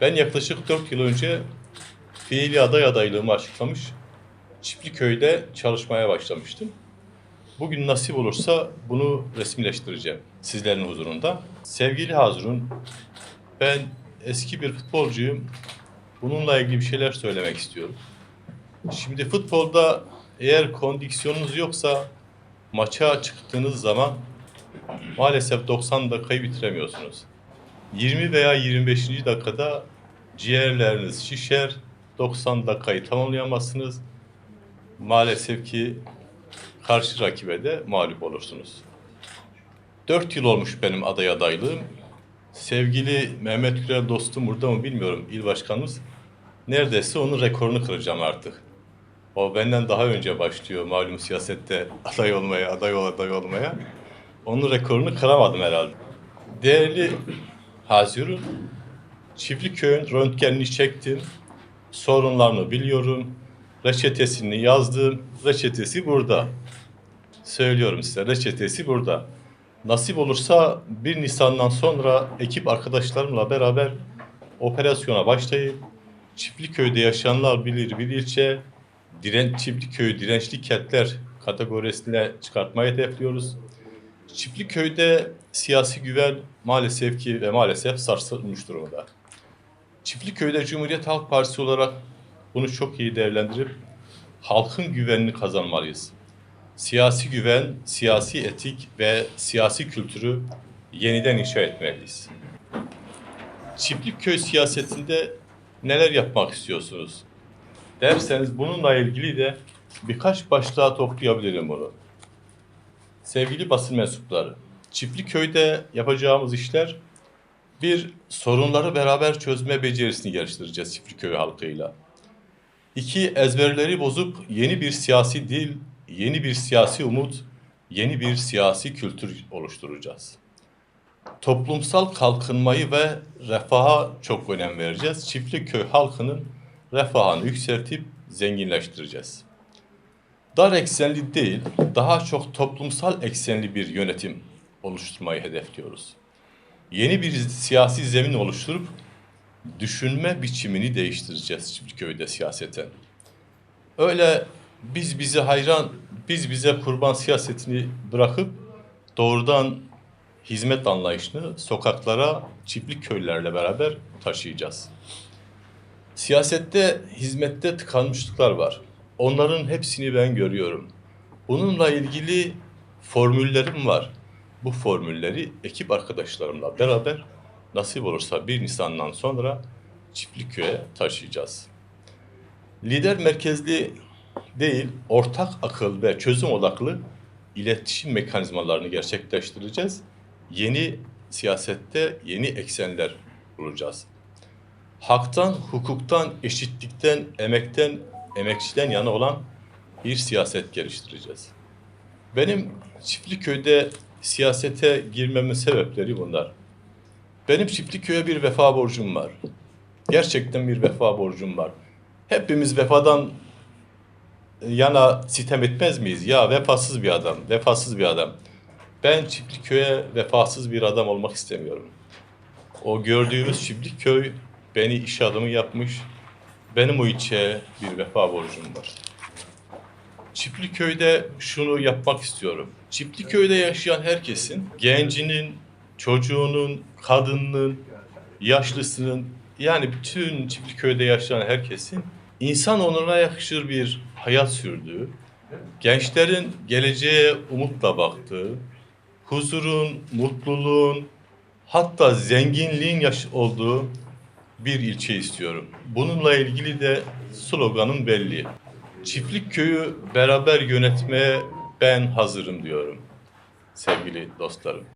Ben yaklaşık 4 yıl önce fiili aday adaylığımı açıklamış, Çiftliköy'de çalışmaya başlamıştım. Bugün nasip olursa bunu resmileştireceğim sizlerin huzurunda. Sevgili Hazırun, ben eski bir futbolcuyum. Bununla ilgili bir şeyler söylemek istiyorum. Şimdi futbolda eğer kondisyonunuz yoksa maça çıktığınız zaman maalesef 90 dakikayı bitiremiyorsunuz. 20 veya 25. dakikada ciğerleriniz şişer, 90 dakikayı tamamlayamazsınız. Maalesef ki karşı rakibe de mağlup olursunuz. 4 yıl olmuş benim aday adaylığım. Sevgili Mehmet Gürel dostum burada mı bilmiyorum il başkanımız. Neredeyse onun rekorunu kıracağım artık. O benden daha önce başlıyor malum siyasette aday olmaya, aday ol, aday olmaya. Onun rekorunu kıramadım herhalde. Değerli Hazirun, Çiftliköy'ün röntgenini çektim. Sorunlarını biliyorum. Reçetesini yazdım. Reçetesi burada. Söylüyorum size reçetesi burada. Nasip olursa 1 Nisan'dan sonra ekip arkadaşlarımla beraber operasyona başlayıp Çiftliköy'de yaşayanlar bilir bir ilçe diren, Çiftliköy dirençli kentler kategorisine çıkartmayı hedefliyoruz. Çiftliköy'de siyasi güven maalesef ki ve maalesef sarsılmış durumda. Çiftliköy'de Cumhuriyet Halk Partisi olarak bunu çok iyi değerlendirip halkın güvenini kazanmalıyız. Siyasi güven, siyasi etik ve siyasi kültürü yeniden inşa etmeliyiz. Çiftlikköy siyasetinde neler yapmak istiyorsunuz? Derseniz bununla ilgili de birkaç başlığa toplayabilirim bunu. Sevgili basın mensupları, Çiftliköy'de yapacağımız işler bir, sorunları beraber çözme becerisini geliştireceğiz Çiftliköy halkıyla. İki, ezberleri bozup yeni bir siyasi dil, yeni bir siyasi umut, yeni bir siyasi kültür oluşturacağız. Toplumsal kalkınmayı ve refaha çok önem vereceğiz. Çiftlikköy halkının refahını yükseltip zenginleştireceğiz. Dar eksenli değil, daha çok toplumsal eksenli bir yönetim oluşturmayı hedefliyoruz. Yeni bir siyasi zemin oluşturup düşünme biçimini değiştireceğiz Çiftliköy'de siyaseten. Öyle biz bize hayran, biz bize kurban siyasetini bırakıp doğrudan hizmet anlayışını sokaklara, çiftlik köylerle beraber taşıyacağız. Siyasette, hizmette tıkanmışlıklar var. Onların hepsini ben görüyorum. Bununla ilgili formüllerim var. Bu formülleri ekip arkadaşlarımla beraber nasip olursa 1 Nisan'dan sonra Çiftlikköy'e taşıyacağız. Lider merkezli değil, ortak akıl ve çözüm odaklı iletişim mekanizmalarını gerçekleştireceğiz. Yeni siyasette yeni eksenler bulacağız. Haktan, hukuktan, eşitlikten, emekten, emekçiden yana olan bir siyaset geliştireceğiz. Benim Çiftliköy'de siyasete girmemin sebepleri bunlar. Benim Çiftliköy'e bir vefa borcum var. Gerçekten bir vefa borcum var. Hepimiz vefadan yana sitem etmez miyiz? Ya vefasız bir adam, vefasız bir adam. Ben Çiftliköy'e vefasız bir adam olmak istemiyorum. O gördüğümüz Çiftlikköy beni iş adamı yapmış. Benim o ilçeye bir vefa borcum var. Çiftliköy'de şunu yapmak istiyorum. Çiftliköy'de yaşayan herkesin, gencinin, çocuğunun, kadının, yaşlısının, yani bütün Çiftliköy'de yaşayan herkesin insan onuruna yakışır bir hayat sürdüğü, gençlerin geleceğe umutla baktığı, huzurun, mutluluğun, hatta zenginliğin yaş olduğu bir ilçe istiyorum. Bununla ilgili de sloganım belli. Çiftlik köyü beraber yönetmeye ben hazırım diyorum sevgili dostlarım.